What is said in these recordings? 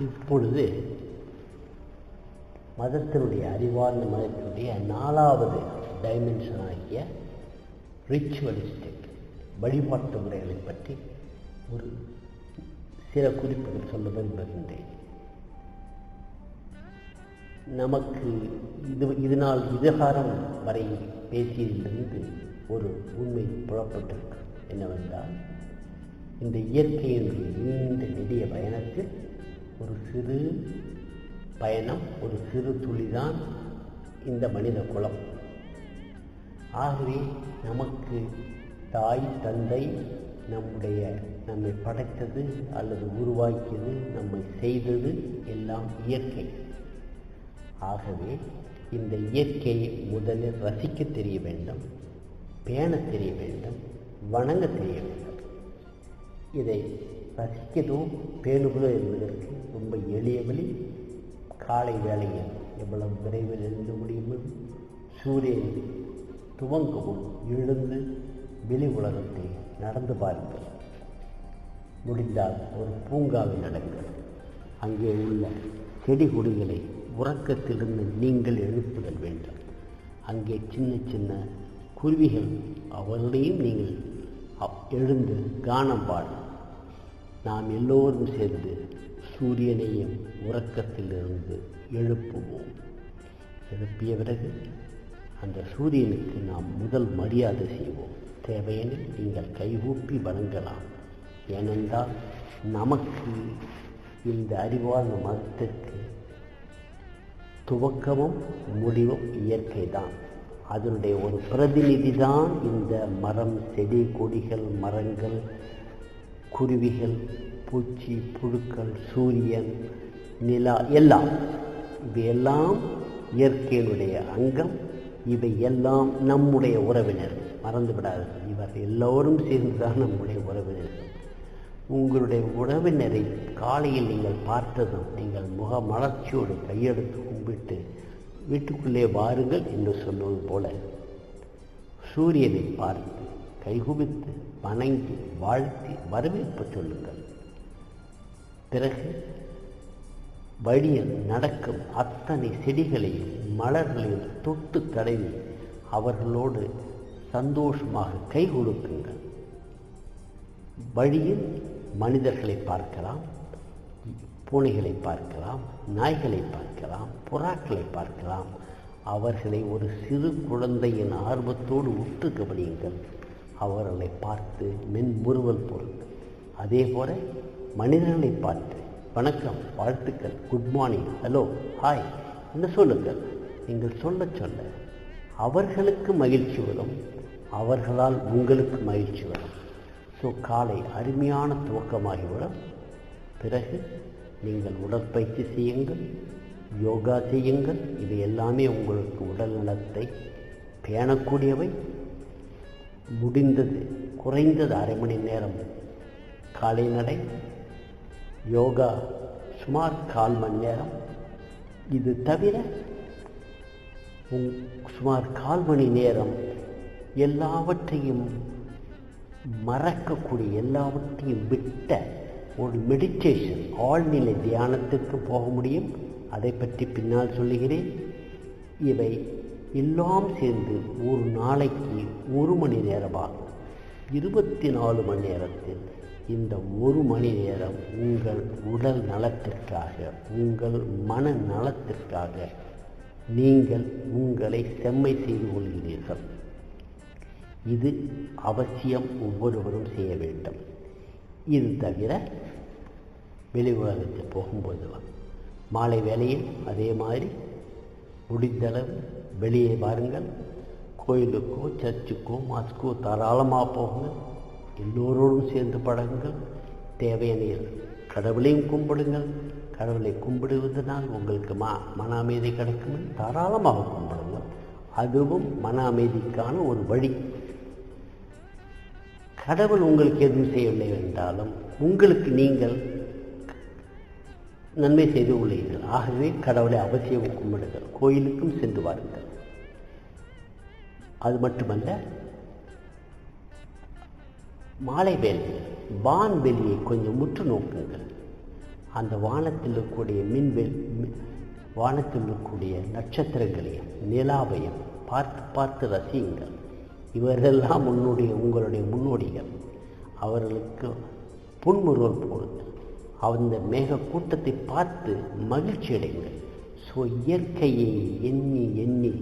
இப்பொழுது மதத்தினுடைய அறிவார்ந்த மதத்தினுடைய நாலாவது டைமென்ஷன் ஆகிய ரிச்சுவலிஸ்டிக் வழிபாட்டு முறைகளை பற்றி ஒரு சில குறிப்புகள் சொல்ல விரும்புகின்றேன் நமக்கு இது இதனால் இதுகாரம் வரை பேசியதிலிருந்து ஒரு உண்மை புலப்பட்டிருக்கு. என்னவென்றால் இந்த இயற்கையினுடைய நீண்ட நெடிய பயணத்தில் ஒரு சிறு பயணம் ஒரு சிறு துளிதான் இந்த மனித குலம். ஆகவே நமக்கு தாய் தந்தை நம்முடைய நம்மை படைத்தது அல்லது உருவாக்கியது நம்மை செய்தது எல்லாம் இயற்கை. ஆகவே இந்த இயற்கையை முதலில் ரசிக்க தெரிய வேண்டும் பேண தெரிய வேண்டும் வணங்க தெரிய வேண்டும். இதை ரசிக்கதோ பேணுவதோ என்பதற்கு ரொம்ப எளிய வழி காலை வேளையில் எவ்வளவு விரைவில் எழுந்த முடியுமோ சூரியன் துவங்கவும் எழுந்து வெளி உலகத்தை நடந்து பாருங்கள். முடிந்தால் ஒரு பூங்காவில் நடங்கள். அங்கே உள்ள செடி கொடிகளை உறக்கத்திலிருந்து நீங்கள் எழுப்புதல் வேண்டும். அங்கே சின்ன சின்ன குருவிகள் அவர்களையும் நீங்கள் எழுந்து கானம் பாடும் நாம் எல்லோரும் சேர்ந்து சூரியனையும் உறக்கத்திலிருந்து எழுப்புவோம். எழுப்பிய பிறகு அந்த சூரியனுக்கு நாம் முதல் மரியாதை செய்வோம். தேவையெனில் நீங்கள் கைகூப்பி வணங்கலாம். ஏனென்றால் நமக்கு இந்த அறிவார்ந்த மதத்திற்கு துவக்கமும் முடிவும் இயற்கை தான் அதனுடைய ஒரு பிரதிநிதி தான் இந்த மரம் செடி கொடிகள் மரங்கள் குருவிகள் பூச்சி புழுக்கள் சூரியன் நிலா எல்லாம். இவையெல்லாம் இயற்கையினுடைய அங்கம். இவை எல்லாம் நம்முடைய உறவினர். மறந்து இவர் எல்லோரும் சேர்ந்துதான் நம்முடைய உறவினர். உங்களுடைய உறவினரை காலையில் நீங்கள் பார்த்ததும் நீங்கள் முக மலர்ச்சியோடு கையெடுத்து கும்பிட்டு வீட்டுக்குள்ளே வாருங்கள் என்று சொல்வது போல சூரியனை பார்த்து கைகுவித்து வணங்கி வாழ்த்தி வரவேற்பு சொல்லுங்கள். பிறகு வழியில் நடக்கும் அத்தனை செடிகளையும் மலர்களையும் தொட்டு தடவி அவர்களோடு சந்தோஷமாக கை கொடுக்குங்கள். வழியில் மனிதர்களை பார்க்கலாம் பூனைகளை பார்க்கலாம் நாய்களை பார்க்கலாம் புறாக்களை பார்க்கலாம். அவர்களை ஒரு சிறு குழந்தையின் ஆர்வத்தோடு உற்று கவனியுங்கள். அவர்களை பார்த்து மென்முறுவல் பொருள் அதே போல மனிதர்களை பார்த்து. வணக்கம் வாழ்த்துக்கள் குட் மார்னிங் ஹலோ ஹாய் என்ன சொல்லுங்கள் நீங்கள் சொல்ல சொல்ல அவர்களுக்கு மகிழ்ச்சி வரும் அவர்களால் உங்களுக்கு மகிழ்ச்சி வரும். ஸோ காலை அருமையான துவக்கமாகிவிடும். பிறகு நீங்கள் உடற்பயிற்சி செய்யுங்கள் யோகா செய்யுங்கள். இது எல்லாமே உங்களுக்கு உடல் நலத்தை பேணக்கூடியவை. முடிந்தது குறைந்தது அரை மணி நேரம். காலை நடை யோகா சுமார் கால் மணி நேரம். இது தவிர சுமார் கால் மணி நேரம் எல்லாவற்றையும் மறக்கக்கூடிய எல்லாவற்றையும் விட்ட ஒரு மெடிடேஷன் ஆழ்நிலை தியானத்துக்கு போக முடியும். அதை பற்றி பின்னால் சொல்லுகிறேன். இவை எல்லாம் சேர்ந்து ஒரு நாளைக்கு ஒரு மணி நேரமாகும் இருபத்தி நாலு மணி நேரத்தில் இந்த ஒரு மணி நேரம் உங்கள் உடல் நலத்திற்காக உங்கள் மன நலத்திற்காக நீங்கள் உங்களை செம்மை செய்து கொள்கிறீர்கள். இது அவசியம் ஒவ்வொருவரும் செய்ய வேண்டும். இது தவிர வெளி உலகத்தில் போகும்போது மாலை வேலையில் அதே மாதிரி முடிந்தளவு வெளியே பாருங்கள் கோயிலுக்கோ சர்ச்சுக்கோ மாஸ்கோ தாராளமாக போகுங்கள். எல்லோரோடும் சேர்ந்து பழகுங்கள். தேவையான கடவுளையும் கும்பிடுங்கள். கடவுளை கும்பிடுவதனால் உங்களுக்கு மா மன அமைதி கிடைக்கும் தாராளமாக கும்பிடுங்கள். அதுவும் மன அமைதிக்கான ஒரு வழி. கடவுள் உங்களுக்கு எதுவும் செய்யவில்லை என்றாலும் உங்களுக்கு நீங்கள் நன்மை செய்து உள்ளீர்கள் ஆகவே கடவுளை அவசியம் கும்பிடுங்கள். கோயிலுக்கும் சென்று வாருங்கள். அது மட்டுமல்ல மாலை வேலை வான்வெளியை கொஞ்சம் முற்று நோக்குங்கள். அந்த வானத்தில் இருக்கக்கூடிய மின்வெல் வானத்தில் இருக்கக்கூடிய நட்சத்திரங்களையும் நிலாவையும் பார்த்து பார்த்து ரசியுங்கள். இவரெல்லாம் உன்னுடைய உங்களுடைய முன்னோடிகள். அவர்களுக்கு புன்முறுவல் போடுங்கள். அந்த மேக கூட்டத்தை பார்த்து மகிழ்ச்சி அடைங்கள் ஸோ இயற்கையை எண்ணி எண்ணி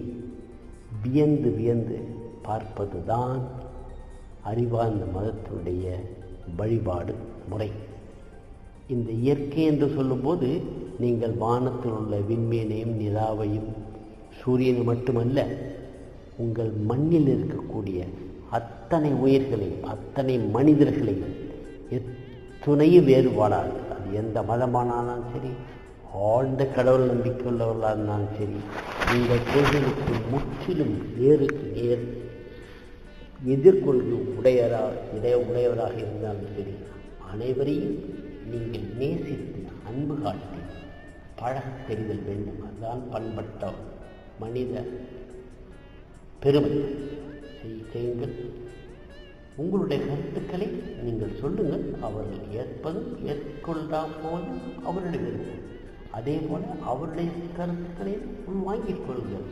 வியந்து வியந்து பார்ப்பது தான் அறிவார்ந்த மதத்தினுடைய வழிபாடு முறை. இந்த இயற்கை என்று சொல்லும்போது நீங்கள் வானத்தில் உள்ள விண்மீனையும் நிலாவையும் சூரியனை மட்டுமல்ல உங்கள் மண்ணில் இருக்கக்கூடிய அத்தனை உயிர்களையும் அத்தனை மனிதர்களையும் எத்துணையும் வேறுபாடாது எந்த மதமானாலும் சரி ஆழ்ந்த கடவுள் நம்பிக்கையுள்ளவர்களாக இருந்தாலும் சரி இந்த கொள்கைகளுக்கு முற்றிலும் நேருக்கு நேர் எதிர்கொள்கை உடையரா இடைய உடையவராக இருந்தாலும் சரி அனைவரையும் நீங்கள் நேசித்து அன்பு காட்டி பழக தெரிதல் வேண்டும். அதுதான் பண்பட்ட மனித பெருமை. செய்- செய்யுங்கள் உங்களுடைய கருத்துக்களை நீங்கள் சொல்லுங்கள். அவர்கள் ஏற்பதும் ஏற்கொள்ளாமலும் அவருடைய விருப்பம் அதே போல அவருடைய கருத்துக்களை வாங்கிக் கொள்ளுங்கள்.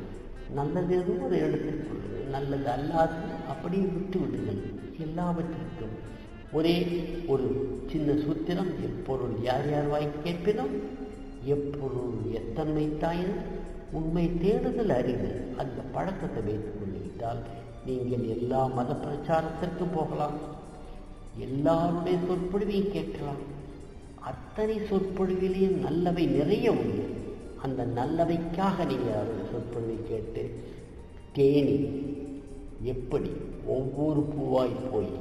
நல்லது எதுவும் அதை எடுத்துக் கொள்ளுங்கள் நல்லது அல்லாது அப்படியே விட்டு விடுங்கள். எல்லாவற்றிற்கும் ஒரே ஒரு சின்ன சூத்திரம் எப்பொருள் யார் யார் வாய் கேட்பினும் எப்பொருள் எத்தன்மை தாயின் உண்மை தேடுதல் அறிவு அந்த பழக்கத்தை வைத்துக் கொள்ளிவிட்டால் நீங்கள் எல்லா மத பிரச்சாரத்திற்கும் போகலாம். எல்லாருடைய சொற்பொழிவையும் கேட்கலாம். அத்தனை சொற்பொழிவிலையும் நல்லவை நிறைய உண்டு. அந்த நல்லவைக்காக நீங்கள் அவருடைய சொற்பொழிவை கேட்டு தேனி எப்படி ஒவ்வொரு பூவாய் போய்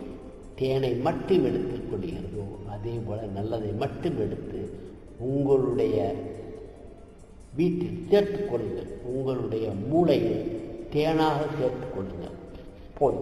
தேனை மட்டும் எடுத்துக் கொள்கிறதோ அதே போல் நல்லதை மட்டும் எடுத்து உங்களுடைய வீட்டில் சேர்த்து கொள்ளுங்கள். உங்களுடைய மூளையை தேனாக சேர்த்து கொள்ளுங்கள். போய்